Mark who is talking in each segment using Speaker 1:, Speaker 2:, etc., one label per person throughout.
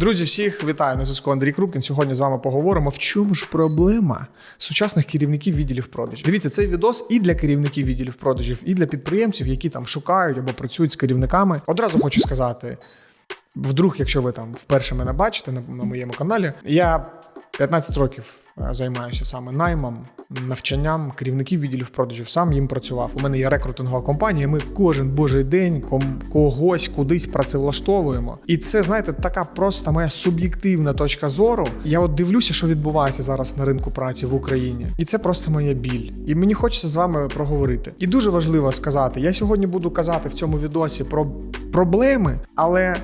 Speaker 1: Друзі, всіх вітаю на зв'язку Андрій Крупкін. Сьогодні з вами поговоримо, в чому ж проблема сучасних керівників відділів продажів. Дивіться, цей відос і для керівників відділів продажів, і для підприємців, які там шукають або працюють з керівниками. Одразу хочу сказати: вдруг, якщо ви там вперше мене бачите на, на моєму каналі, я 15 років займаюся саме наймом, навчанням керівників відділів продажів. Сам їм працював. У мене є рекрутингова компанія. Ми кожен божий день когось кудись працевлаштовуємо. І це, знаєте, така просто моя суб'єктивна точка зору. Я от дивлюся, що відбувається зараз на ринку праці в Україні, і це просто моя біль. І мені хочеться з вами проговорити. І дуже важливо сказати: я сьогодні буду казати в цьому відосі про проблеми, але.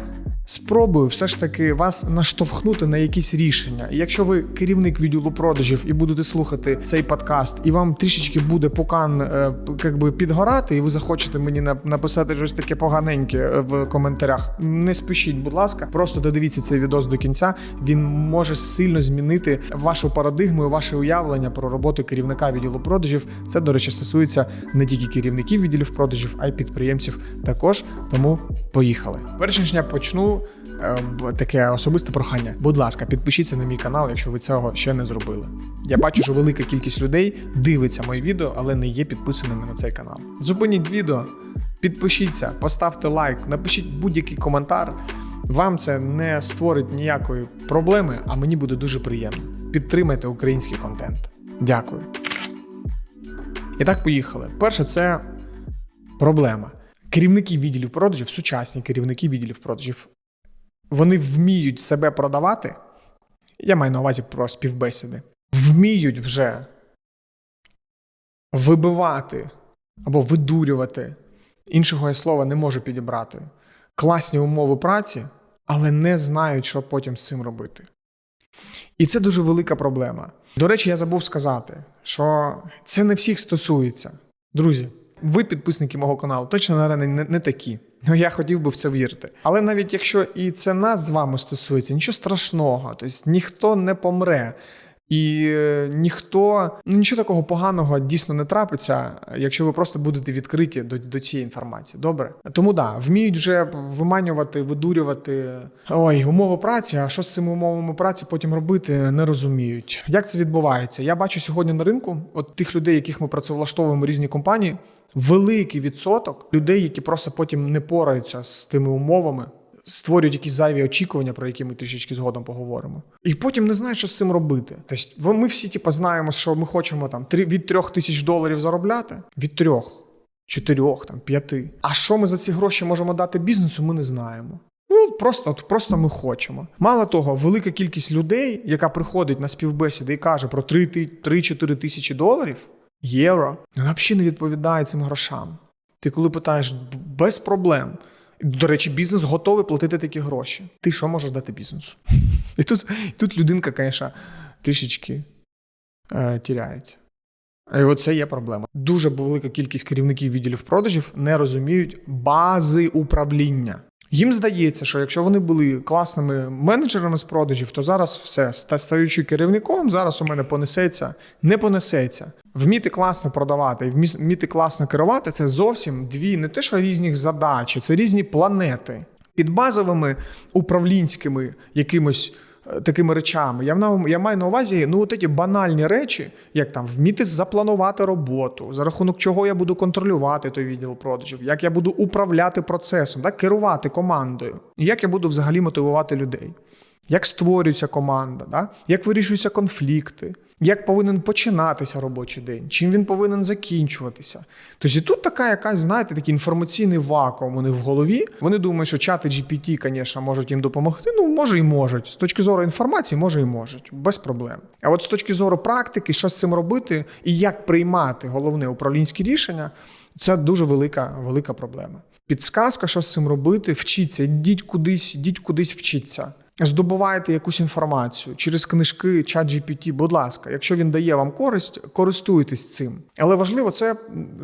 Speaker 1: Спробую все ж таки вас наштовхнути на якісь рішення. Якщо ви керівник відділу продажів і будете слухати цей подкаст, і вам трішечки буде покан е, як підгорати, і ви захочете мені написати щось таке поганеньке е, в коментарях, не спішіть, будь ласка, просто додивіться цей відос до кінця. Він може сильно змінити вашу парадигму і ваше уявлення про роботу керівника відділу продажів. Це, до речі, стосується не тільки керівників відділів продажів, а й підприємців також. Тому поїхали. Перш ніж я почну, е, таке особисте прохання. Будь ласка, підпишіться на мій канал, якщо ви цього ще не зробили. Я бачу, що велика кількість людей дивиться мої відео, але не є підписаними на цей канал. Зупиніть відео, підпишіться, поставте лайк, напишіть будь-який коментар. Вам це не створить ніякої проблеми, а мені буде дуже приємно. Підтримайте український контент. Дякую. І так, поїхали. Перше, це проблема. Керівники відділів продажів, сучасні керівники відділів продажів, вони вміють себе продавати. Я маю на увазі про співбесіди. Вміють вже вибивати або видурювати. Іншого я слова не можу підібрати. Класні умови праці, але не знають, що потім з цим робити. І це дуже велика проблема. До речі, я забув сказати, що це не всіх стосується. Друзі, ви, підписники мого каналу, точно наверное, не, не такі. Ну, я хотів би в це вірити. Але навіть якщо і це нас з вами стосується, нічого страшного, тобто ніхто не помре. І е, ніхто ну, нічого такого поганого дійсно не трапиться, якщо ви просто будете відкриті до, до цієї інформації. Добре? Тому да, вміють вже виманювати, видурювати ой, умови праці. А що з цими умовами праці потім робити, не розуміють. Як це відбувається? Я бачу сьогодні на ринку, от тих людей, яких ми працевлаштовуємо різні компанії, великий відсоток людей, які просто потім не пораються з тими умовами створюють якісь зайві очікування, про які ми трішечки згодом поговоримо. І потім не знають, що з цим робити. Тобто, ми всі типу, знаємо, що ми хочемо там від трьох тисяч доларів заробляти, від трьох, чотирьох, там, п'яти. А що ми за ці гроші можемо дати бізнесу, ми не знаємо. Ну, просто, от, просто ми хочемо. Мало того, велика кількість людей, яка приходить на співбесіди і каже про 3-4 тисячі доларів, євро, вона взагалі не відповідає цим грошам. Ти коли питаєш без проблем. До речі, бізнес готовий платити такі гроші. Ти що можеш дати бізнесу? І тут, і тут людинка, звісно, трішечки е, тіряється. І оце є проблема. Дуже велика кількість керівників відділів продажів не розуміють бази управління. Їм здається, що якщо вони були класними менеджерами з продажів, то зараз все, ста- стаючи керівником, зараз у мене понесеться, не понесеться. Вміти класно продавати і вміти класно керувати це зовсім дві не те, що різних задачі, це різні планети. Під базовими управлінськими якимось е, такими речами. Я, я маю на увазі ну, от ті банальні речі, як там вміти запланувати роботу, за рахунок чого я буду контролювати той відділ продажів, як я буду управляти процесом, так, керувати командою, і як я буду взагалі мотивувати людей. Як створюється команда, да? як вирішуються конфлікти, як повинен починатися робочий день, чим він повинен закінчуватися. Тобто і тут така якась, знаєте, такий інформаційний вакуум у них в голові. Вони думають, що чати GPT, звісно, можуть їм допомогти. Ну, може і можуть. З точки зору інформації, може і можуть, без проблем. А от з точки зору практики, що з цим робити і як приймати головне управлінське рішення, це дуже велика, велика проблема. Підсказка, що з цим робити, вчіться, йдіть кудись, йдіть кудись вчіться. Здобуваєте якусь інформацію через книжки, чат GPT, будь ласка, якщо він дає вам користь, користуйтесь цим. Але важливо це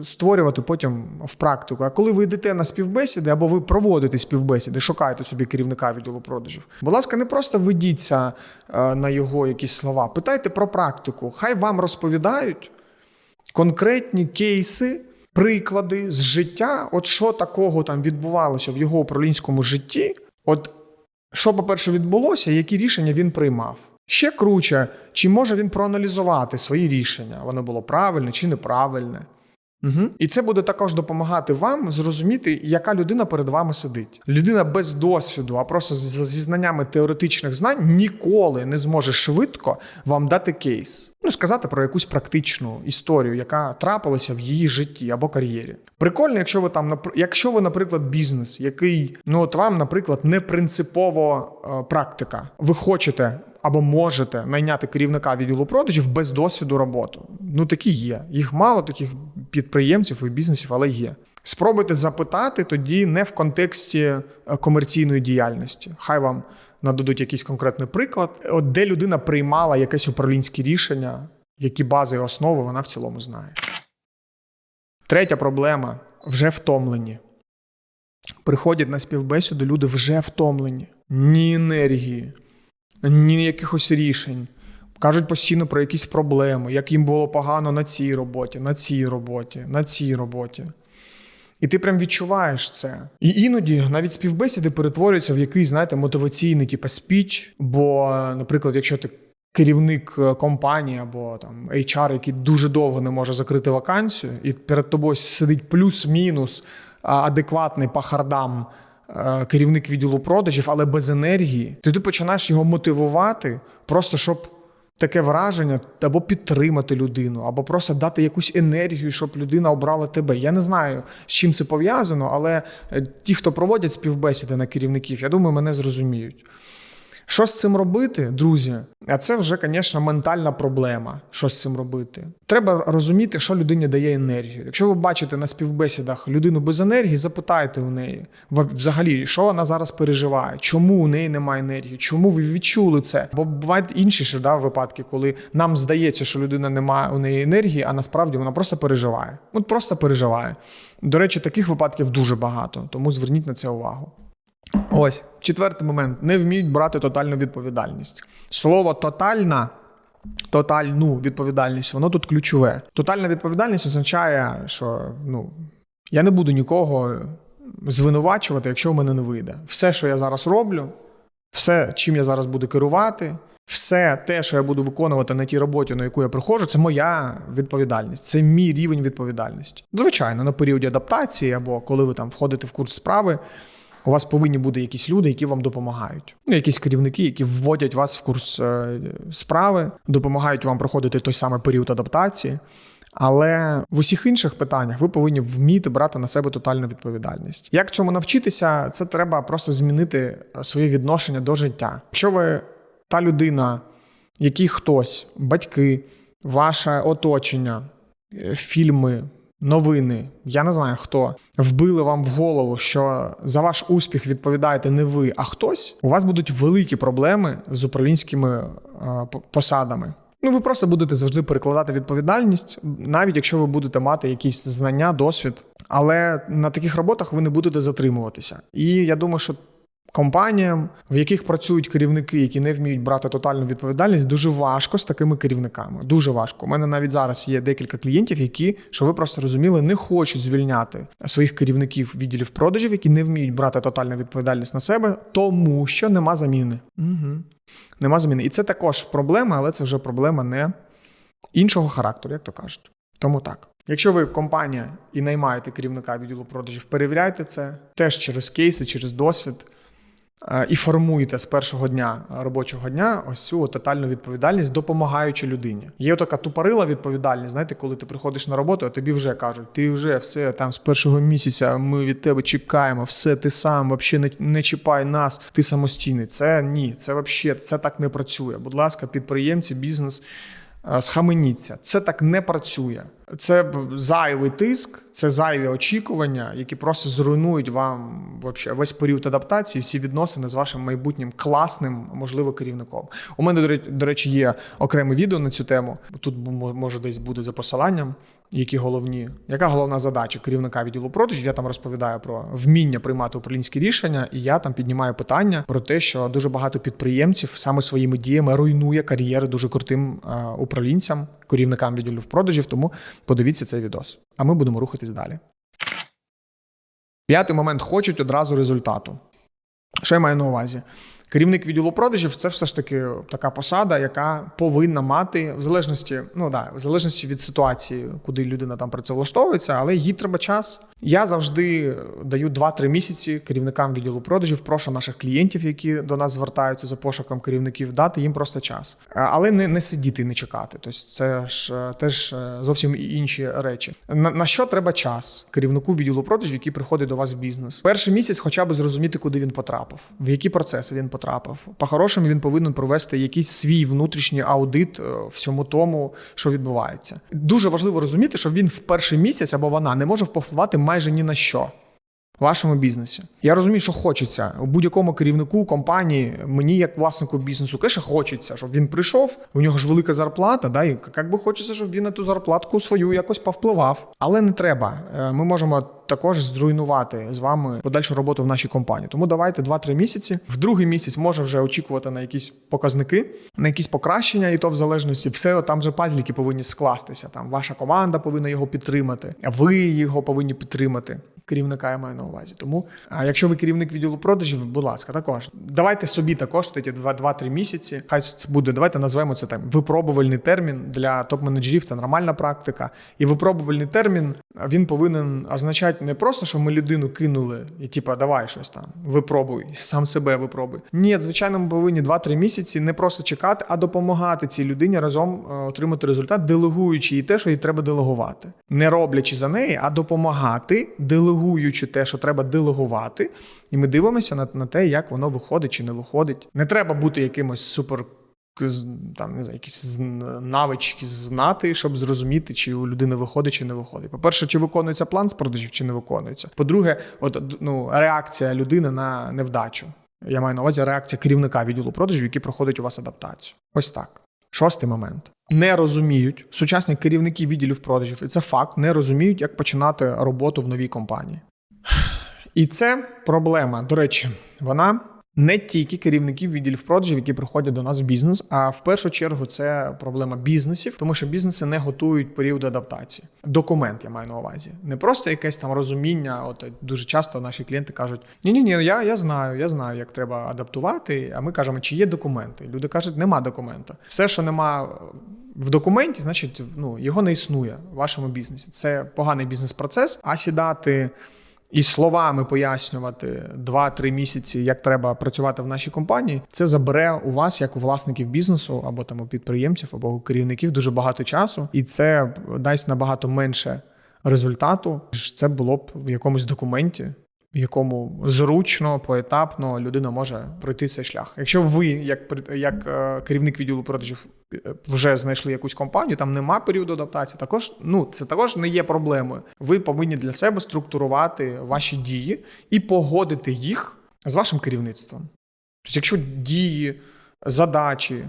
Speaker 1: створювати потім в практику. А коли ви йдете на співбесіди або ви проводите співбесіди, шукаєте собі керівника відділу продажів. Будь ласка, не просто ведіться е, на його якісь слова, питайте про практику. Хай вам розповідають конкретні кейси. Приклади з життя, от що такого там відбувалося в його управлінському житті, от що, по-перше, відбулося, які рішення він приймав. Ще круче, чи може він проаналізувати свої рішення? Воно було правильне чи неправильне. Угу. І це буде також допомагати вам зрозуміти, яка людина перед вами сидить. Людина без досвіду, а просто зі знаннями теоретичних знань ніколи не зможе швидко вам дати кейс. Ну, сказати про якусь практичну історію, яка трапилася в її житті або кар'єрі. Прикольно, якщо ви там, якщо ви, наприклад, бізнес, який ну от вам, наприклад, не принципово е, практика. Ви хочете або можете найняти керівника відділу продажів без досвіду роботи. Ну такі є. Їх мало таких підприємців і бізнесів, але є. Спробуйте запитати тоді не в контексті е, комерційної діяльності. Хай вам нададуть якийсь конкретний приклад, от де людина приймала якесь управлінське рішення, які бази і основи вона в цілому знає. Третя проблема вже втомлені. Приходять на співбесіду люди вже втомлені. Ні енергії, ні якихось рішень. Кажуть постійно про якісь проблеми, як їм було погано на цій роботі, на цій роботі, на цій роботі. І ти прям відчуваєш це. І іноді навіть співбесіди перетворюються в якийсь, знаєте, мотиваційний, типу, спіч. Бо, наприклад, якщо ти керівник е, компанії або там HR, який дуже довго не може закрити вакансію, і перед тобою сидить плюс-мінус адекватний по хардам е, керівник відділу продажів, але без енергії, ти починаєш його мотивувати, просто щоб таке враження або підтримати людину, або просто дати якусь енергію, щоб людина обрала тебе. Я не знаю, з чим це пов'язано, але е, ті, хто проводять співбесіди на керівників, я думаю, мене зрозуміють. Що з цим робити, друзі? А це вже, звісно, ментальна проблема. Що з цим робити? Треба розуміти, що людині дає енергію. Якщо ви бачите на співбесідах людину без енергії, запитайте у неї взагалі, що вона зараз переживає, чому у неї немає енергії, чому ви відчули це? Бо бувають інші ще да, випадки, коли нам здається, що людина не має у неї енергії, а насправді вона просто переживає. От просто переживає. До речі, таких випадків дуже багато, тому зверніть на це увагу. Ось четвертий момент: не вміють брати тотальну відповідальність. Слово тотальна, тотальну відповідальність, воно тут ключове. Тотальна відповідальність означає, що ну, я не буду нікого звинувачувати, якщо в мене не вийде. Все, що я зараз роблю, все, чим я зараз буду керувати, все те, що я буду виконувати на тій роботі, на яку я приходжу, це моя відповідальність, це мій рівень відповідальності. Звичайно, на періоді адаптації або коли ви там входите в курс справи. У вас повинні бути якісь люди, які вам допомагають. Ну, якісь керівники, які вводять вас в курс е, справи, допомагають вам проходити той самий період адаптації. Але в усіх інших питаннях ви повинні вміти брати на себе тотальну відповідальність. Як цьому навчитися, це треба просто змінити своє відношення до життя. Якщо ви та людина, який хтось, батьки, ваше оточення, е, фільми, новини, я не знаю хто, вбили вам в голову, що за ваш успіх відповідаєте не ви, а хтось, у вас будуть великі проблеми з управлінськими е, посадами. Ну, ви просто будете завжди перекладати відповідальність, навіть якщо ви будете мати якісь знання, досвід. Але на таких роботах ви не будете затримуватися. І я думаю, що компаніям, в яких працюють керівники, які не вміють брати тотальну відповідальність, дуже важко з такими керівниками. Дуже важко. У мене навіть зараз є декілька клієнтів, які, що ви просто розуміли, не хочуть звільняти своїх керівників відділів продажів, які не вміють брати тотальну відповідальність на себе, тому що нема заміни. Угу. Нема заміни. І це також проблема, але це вже проблема не іншого характеру, як то кажуть. Тому так. Якщо ви компанія і наймаєте керівника відділу продажів, перевіряйте це теж через кейси, через досвід. Е, І формуєте з першого дня робочого дня ось цю тотальну відповідальність, допомагаючи людині. Є така тупорила відповідальність. Знаєте, коли ти приходиш на роботу, а тобі вже кажуть, ти вже все там з першого місяця ми від тебе чекаємо, все ти сам, взагалі не, не чіпай нас, ти самостійний. Це ні, це взагалі це так не працює. Будь ласка, підприємці, бізнес. Е, Схаменіться, це так не працює. Це зайвий тиск, це зайві очікування, які просто зруйнують вам вообще весь період адаптації, всі відносини з вашим майбутнім класним, можливо, керівником. У мене, до речі- до речі, є окреме відео на цю тему. Тут може десь буде за посиланням, які головні, яка головна задача керівника відділу продажів. Я там розповідаю про вміння приймати управлінські рішення, і я там піднімаю питання про те, що дуже багато підприємців саме своїми діями руйнує кар'єри дуже крутим е, управлінцям, керівникам відділів продажів. Тому подивіться цей відос. А ми будемо рухатись далі. П'ятий момент хочуть одразу результату. Що я маю на увазі? Керівник відділу продажів це все ж таки така посада, яка повинна мати в залежності, ну да, в залежності від ситуації, куди людина там працевлаштовується, але їй треба час. Я завжди даю 2-3 місяці керівникам відділу продажів. Прошу наших клієнтів, які до нас звертаються за пошуком керівників, дати їм просто час, Е, але не, не сидіти і не чекати. Тобто, це ж е, теж е, зовсім інші речі. На, на що треба час керівнику відділу продажів, який приходить до вас в бізнес? Перший місяць, хоча б зрозуміти, куди він потрапив, в які процеси він потрапив. По-хорошому він повинен провести якийсь свій внутрішній аудит всьому тому, що відбувається. Дуже важливо розуміти, що він в перший місяць або вона не може впливати майже ні на що. Вашому бізнесі. Я розумію, що хочеться будь-якому керівнику компанії, мені як власнику бізнесу, каже, хочеться, щоб він прийшов, у нього ж велика зарплата, да, і як би хочеться, щоб він на ту зарплатку свою якось повпливав. Але не треба. Е, Ми можемо також зруйнувати з вами подальшу роботу в нашій компанії. Тому давайте 2-3 місяці. В другий місяць може вже очікувати на якісь показники, на якісь покращення, і то в залежності все там же пазліки повинні скластися. Там ваша команда повинна його підтримати, а ви його повинні підтримати. Керівника я маю на увазі. Тому, а якщо ви керівник відділу продажів, будь ласка, також давайте собі також ті 2-3 місяці. Хай це буде. Давайте назвемо це так. Випробувальний термін для топ-менеджерів. Це нормальна практика. І випробувальний термін він повинен означати не просто, що ми людину кинули і типа давай щось там, випробуй, сам себе випробуй. Ні, звичайно, ми повинні 2-3 місяці не просто чекати, а допомагати цій людині разом е, отримати результат, делегуючи їй те, що їй треба делегувати, не роблячи за неї, а допомагати, делегуючи те, що треба делегувати. І ми дивимося на, на те, як воно виходить чи не виходить. Не треба бути якимось супер там не знаю, якісь навички знати, щоб зрозуміти, чи у людини виходить, чи не виходить. По-перше, чи виконується план з продажів, чи не виконується. По-друге, от ну, реакція людини на невдачу. Я маю на увазі реакція керівника відділу продажів, який проходить у вас адаптацію. Ось так. Шостий момент. Не розуміють сучасні керівники відділів продажів, і це факт, не розуміють, як починати роботу в новій компанії. І це проблема. До речі, вона не тільки керівників відділів продажів, які приходять до нас в бізнес, а в першу чергу це проблема бізнесів, тому що бізнеси не готують період адаптації. Документ я маю на увазі, не просто якесь там розуміння. От дуже часто наші клієнти кажуть: ні, ні, ні, я, я знаю, я знаю, як треба адаптувати. А ми кажемо, чи є документи. Люди кажуть, нема документа. Все, що нема в документі, значить, ну його не існує в вашому бізнесі. Це поганий бізнес-процес, а сідати. І словами пояснювати 2-3 місяці, як треба працювати в нашій компанії, це забере у вас, як у власників бізнесу, або там у підприємців, або у керівників дуже багато часу, і це дасть набагато менше результату, ніж це було б в якомусь документі, якому зручно, поетапно людина може пройти цей шлях. Якщо ви, як як е, керівник відділу продажів, е, вже знайшли якусь компанію, там нема періоду адаптації, також ну це також не є проблемою. Ви повинні для себе структурувати ваші дії і погодити їх з вашим керівництвом. Тобто, якщо дії, задачі,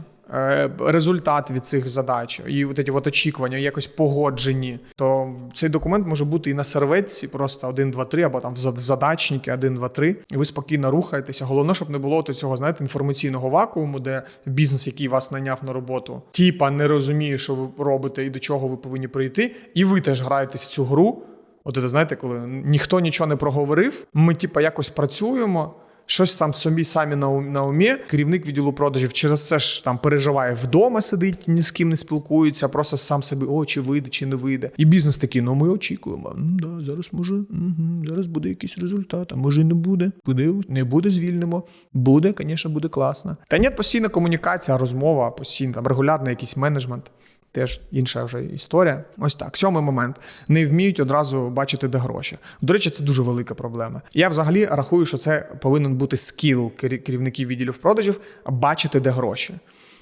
Speaker 1: результат від цих задач і от ці от очікування якось погоджені, то цей документ може бути і на серветці, просто 1, 2, 3, або там в задачники 1, 2, 3, і ви спокійно рухаєтеся. Головне, щоб не було цього, знаєте, інформаційного вакууму, де бізнес, який вас найняв на роботу, тіпа не розуміє, що ви робите і до чого ви повинні прийти, і ви теж граєтесь в цю гру. От це знаєте, коли ніхто нічого не проговорив, ми типа якось працюємо. Щось там собі самі на, на умі. Керівник відділу продажів через це ж там переживає вдома, сидить, ні з ким не спілкується, просто сам собі о, чи вийде, чи не вийде. І бізнес такий, ну ми очікуємо. Ну да, зараз може, угу, зараз буде якийсь результат, а може і не буде. Буде, не буде, звільнимо. Буде, звісно, буде класно. Та ні, постійна комунікація, розмова, постійно там регулярний якийсь менеджмент. Теж інша вже історія. Ось так. Сьомий момент. Не вміють одразу бачити, де гроші. До речі, це дуже велика проблема. Я взагалі рахую, що це повинен бути скіл керівників відділів продажів бачити, де гроші.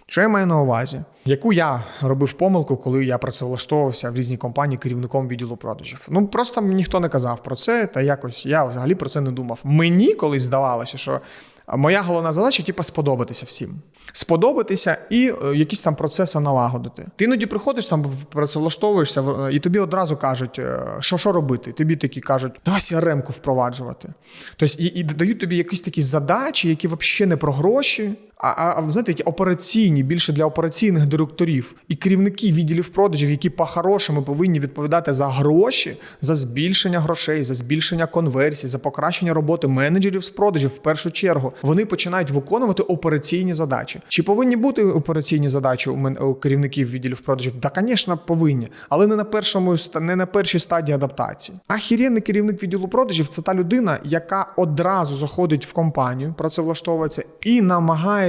Speaker 1: Що я маю на увазі? Яку я робив помилку, коли я працевлаштовувався в різній компанії керівником відділу продажів? Ну просто ніхто не казав про це, та якось я взагалі про це не думав. Мені колись здавалося, що моя головна задача, типу, сподобатися всім. Сподобатися і е, якісь там процеси налагодити. Ти іноді приходиш там, працевлаштовуєшся, е, і тобі одразу кажуть, е, що що робити. Тобі такі кажуть, давай CRM-ку впроваджувати. Тобто і, і дають тобі якісь такі задачі, які взагалі не про гроші, А, а, знаєте, які операційні, більше для операційних директорів і керівники відділів продажів, які по-хорошому повинні відповідати за гроші, за збільшення грошей, за збільшення конверсій, за покращення роботи менеджерів з продажів в першу чергу. Вони починають виконувати операційні задачі. Чи повинні бути операційні задачі у, керівників відділів продажів? Да, звісно, повинні, але не на першому не на першій стадії адаптації. Ахіренний керівник відділу продажів це та людина, яка одразу заходить в компанію, працевлаштовується і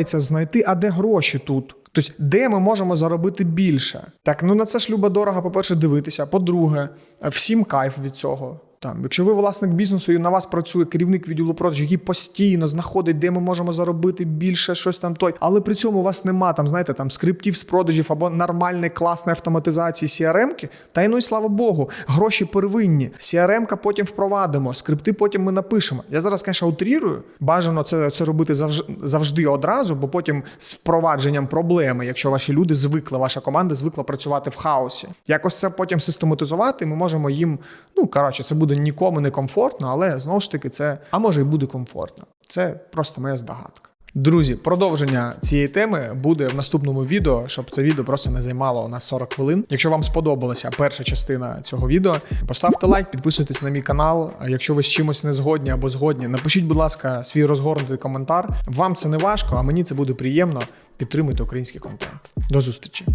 Speaker 1: намагається знайти, а де гроші тут. Тобто, де ми можемо заробити більше? Так, ну на це ж любо дорого, по-перше, дивитися. По-друге, всім кайф від цього. Там, якщо ви власник бізнесу і на вас працює керівник відділу продажів, який постійно знаходить, де ми можемо заробити більше, щось там той, але при цьому у вас нема там, знаєте, там скриптів з продажів або нормальної класної автоматизації CRM-ки, та й ну і слава Богу, гроші первинні. CRM-ка потім впровадимо, скрипти потім ми напишемо. Я зараз, звісно, утрірую. Бажано це, це робити завжди, завжди одразу, бо потім з впровадженням проблеми, якщо ваші люди звикли, ваша команда звикла працювати в хаосі. Якось це потім систематизувати, ми можемо їм, ну коротше, це буде буде нікому не комфортно, але знову ж таки це, а може і буде комфортно. Це просто моя здогадка. Друзі, продовження цієї теми буде в наступному відео, щоб це відео просто не займало на 40 хвилин. Якщо вам сподобалася перша частина цього відео, поставте лайк, підписуйтесь на мій канал. Якщо ви з чимось не згодні або згодні, напишіть, будь ласка, свій розгорнутий коментар. Вам це не важко, а мені це буде приємно. Підтримуйте український контент. До зустрічі.